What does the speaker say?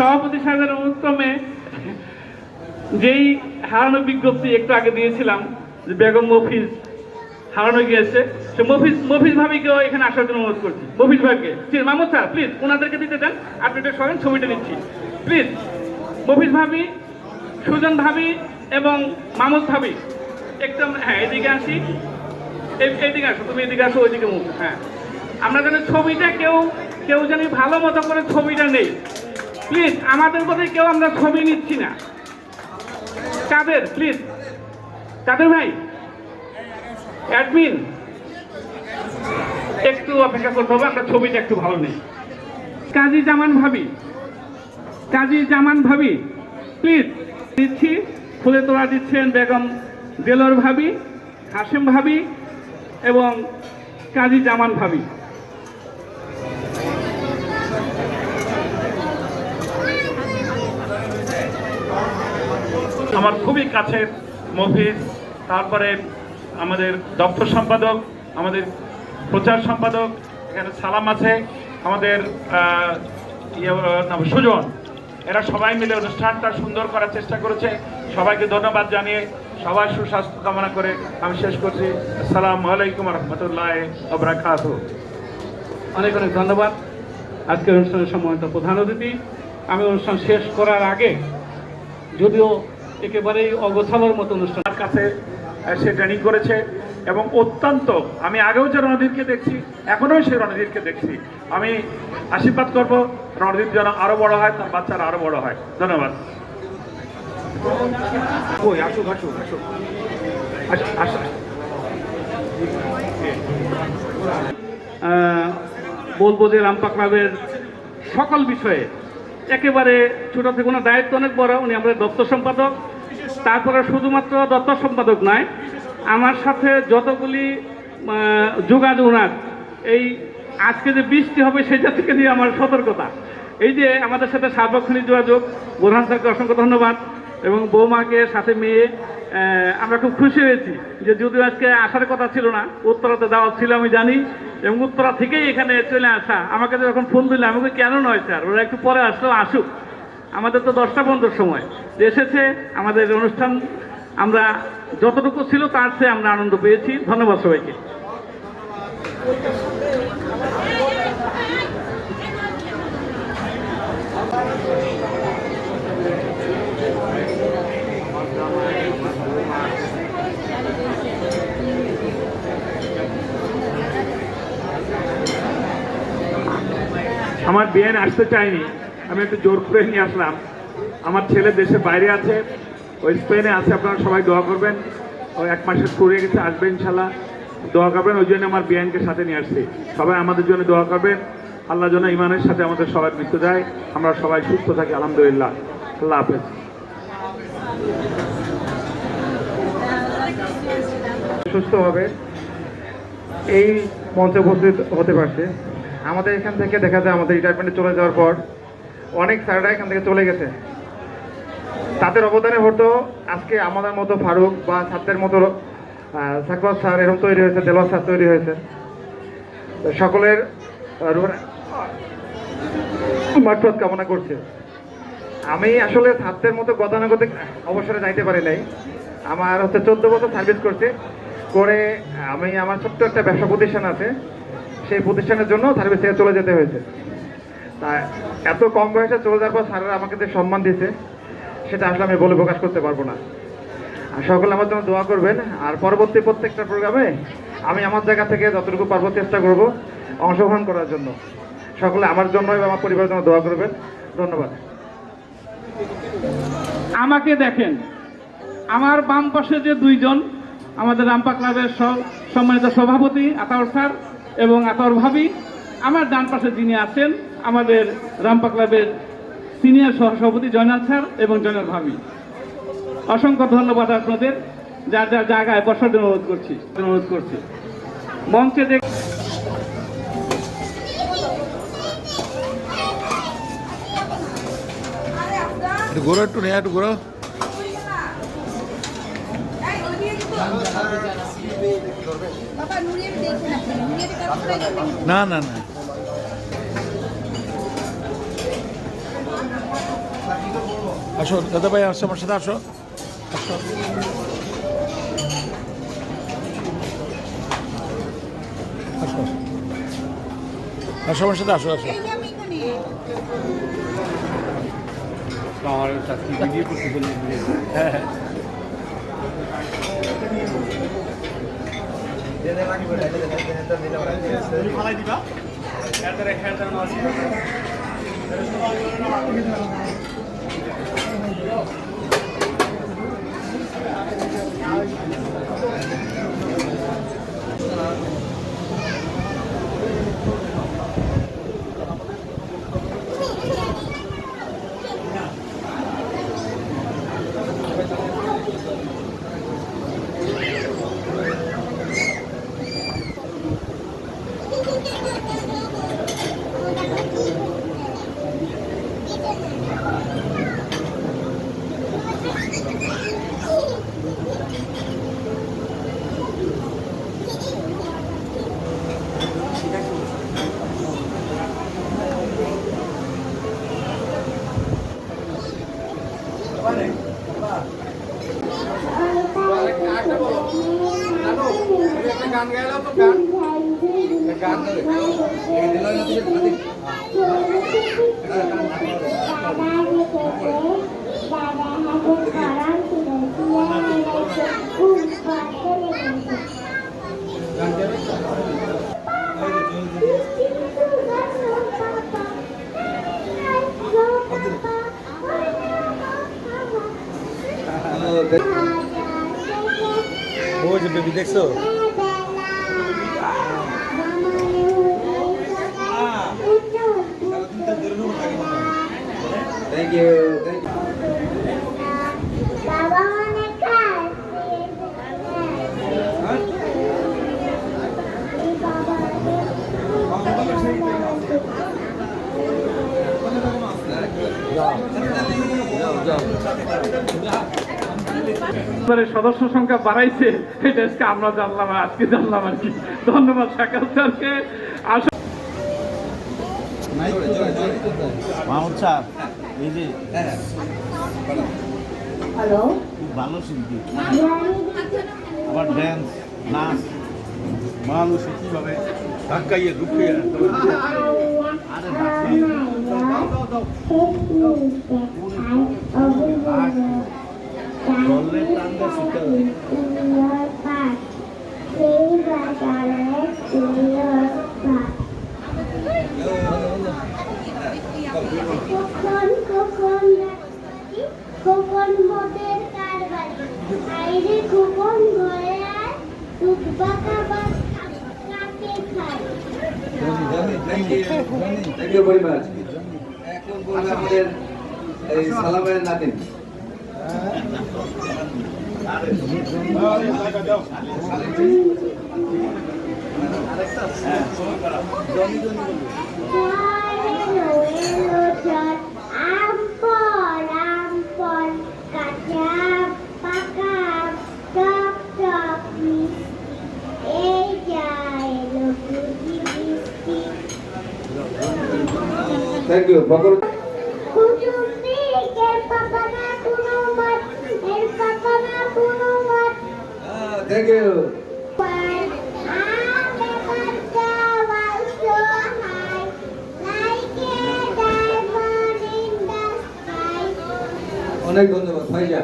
সভাপতি সাহেবের অনুক্রমে যেই হারানো বিজ্ঞপ্তি একটু আগে দিয়েছিলাম যে বেগম মফিজ হারানো গিয়েছে, সে মফিজ মফিজ ভাবিকেও এখানে আসার জন্য অনুরোধ করছি। Mofiz please Mamud sir please ওনাদেরকে দিতে দেন। আপনি এটা সরেন, ছবিটা নিচ্ছি। প্লিজ মফিজ ভাবি, সুজন ভাবি এবং মামুদ ভাবি। একদম হ্যাঁ এদিকে আসি। এইদিকে আসো, তুমি এদিকে আসো, ওইদিকে মুখ। হ্যাঁ। আমরা যেন ছবিটা কেউ কেউ জানি ভালো মতো করে ছবিটা নেই। প্লিজ আমাদের মধ্যে কেউ আমরা ছবি নিচ্ছি না। কাদের? প্লিজ কাদের ভাই? অ্যাডমিন একটু অপেক্ষা করতে হবে, আমরা ছবিটা একটু ভালো নেই। কাজী জামান ভাবি। কাজী জামান ভাবি প্লিজ দিচ্ছি, ফুলে তোলা দিচ্ছেন বেগম দেলোর ভাবি, হাসিম ভাবি এবং কাজী জামান ভাবি। আমার খুবই কাছের মফিজ তারপরে আমাদের দপ্তর সম্পাদক আমাদের প্রচার সম্পাদক এখানে সালাম আছে আমাদের ইয়ে, সুজন। এরা সবাই মিলে অনুষ্ঠানটা সুন্দর করার চেষ্টা করেছে। সবাইকে ধন্যবাদ জানিয়ে সবাই সুস্বাস্থ্য কামনা করে আমি শেষ করছি। আসসালামু আলাইকুম রহমতুল্লাহ অনেক অনেক ধন্যবাদ। আজকের অনুষ্ঠানের সম্মানিত প্রধান অতিথি। আমি অনুষ্ঠান শেষ করার আগে যদিও একেবারেই অগোছালোর মতো অনুষ্ঠান। কাছে সে ট্রেনিং করেছে এবং অত্যন্ত, আমি আগেও যে রণধীরকে দেখছি, এখনও সেই রণধীরকে দেখছি। আমি আশীর্বাদ করব, রণধীর যেন আরও বড় হয়, তার বাচ্চারা আরও বড় হয়। ধন্যবাদ। আসুক আসুক আসুক। আস- আস- বলব যে রামপা ক্লাবের সকল বিষয়ে একেবারে ছোট থেকে ওনার দায়িত্ব অনেক বড়, উনি আমাদের দপ্তর সম্পাদক। তারপরে শুধুমাত্র দপ্তর সম্পাদক নয়, আমার সাথে যতগুলি যোগাযোগ ওনার, এই আজকে যে বৃষ্টি হবে সেটা থেকে নিয়ে আমার সতর্কতা। এই যে আমাদের সাথে সার্বক্ষণিক যোগাযোগ, প্রধান স্যারকে অসংখ্য ধন্যবাদ এবং বৌমাকে, সাথে মেয়ে আমরা খুব খুশি হয়েছি যে যদিও আজকে আসার কথা ছিল না, উত্তরাতে দেওয়া ছিল আমি জানি এবং উত্তরা থেকেই এখানে চলে আসা। আমাকে যখন ফোন দিলে আমাকে কেন নয় স্যার? ওরা একটু পরে আসলেও আসুক। আমাদের তো দশটা পনেরোর সময়। এসেছে, আমাদের অনুষ্ঠান আমরা যতটুকু ছিল তার চেয়ে আমরা আনন্দ পেয়েছি। ধন্যবাদ সবাইকে। আমার বিয়েন আসতে চাইনি। আমি একটু জোর করে নিয়ে আসলাম। আমার ছেলে দেশে বাইরে আছে ওই স্পেনে আছে, আপনারা সবাই দোয়া করবেন। ওই এক মাসের ট্যুরে গেছে, আসবে ইনশাল্লাহ। দোয়া করবেন, ওই জন্য আমার বিয়ানকে সাথে নিয়ে আসছি। সবাই আমাদের জন্য দোয়া করবেন। আল্লাহ যেন ইমানের সাথে আমাদের সবাই মৃত্যু দেয়। আমরা সবাই সুস্থ থাকি, আলহামদুলিল্লাহ। আল্লাহ হাফেজ। সুস্থ হবে। এই মঞ্চে উপস্থিত হতে পারছে। আমাদের এখান থেকে দেখা যায়, আমাদের রিটায়ারমেন্টে চলে যাওয়ার পর অনেক স্যাররা এখান থেকে চলে গেছে। তাদের অবদানে হতো আজকে আমাদের মতো ফারুক বা ছাত্রের মতো সাকবাস স্যার এরকম তৈরি হয়েছে দেলোয়ার স্যার তৈরি হয়েছে। সকলের মাঠপথ কামনা করছে। আমি আসলে ছাত্রের মতো গতানুগতিক অবসরে যাইতে পারি নাই। আমার হচ্ছে চোদ্দ বছর সার্ভিস করছে। করে আমি আমার ছোট্ট একটা ব্যবসা প্রতিষ্ঠান আছে। সেই প্রতিষ্ঠানের জন্য সার্ভিস থেকে চলে যেতে হয়েছে। তা এত কম বয়সে চলে যাওয়ার পর স্যারেরা আমাকে যে সম্মান দিয়েছে, সেটা আসলে আমি বলে প্রকাশ করতে পারব না। আর সকলে আমার জন্য দোয়া করবেন। আর পরবর্তী প্রত্যেকটা প্রোগ্রামে আমি আমার জায়গা থেকে যতটুকু পারব চেষ্টা করব অংশগ্রহণ করার জন্য। সকলে আমার জন্য এবং আমার পরিবারের জন্য দোয়া করবেন। ধন্যবাদ। আমাকে দেখেন, আমার বাম পাশে যে দুইজন, আমাদের রামপা ক্লাবের সম্মানিত সভাপতি, আতাউর স্যার এবং আতাউর ভাবি, আমার ডান পাশে যিনি আছেন আমাদের রামপা ক্লাবের সিনিয়র সহসভাপতি জয়নাল স্যার এবং জয়নাল ভাবি। অসংখ্য ধন্যবাদ আপনাদের যার যার জায়গায় বসার জন্য অনুরোধ করছি। অনুরোধ করছি। মঞ্চে দেখ একটু ঘোরো একটু নেই একটু ঘোরো। না না না। আসো দাদা ভাই আসো আমার সাথে, আসো। আসো। আসো আসো আমার সাথে, আসো আসো। এই যে আমি এখানে ওই যে বেবি দেখছ থ্যাংক ইউ থ্যাংক বাবা অনেক খায় এবারে সদস্য সংখ্যা বাড়াইছে এটা আজকে আমরা জানলাম আজকে জানলাম আর কি। ধন্যবাদ শাকাল স্যারকে। আসলে হ্যালো ভালো শিল্পী আবার ড্যান্স নাচ মানুষ কীভাবে ধাক্কাইয়ে ঢুকিয়ে বললে টানটা হবে ভেরি মাচ এখন বলব আমাদের এই সালামের নাতিন। Ampol, ইউ বকর থ্যাংক ইউ অনেক ধন্যবাদ ভাইয়া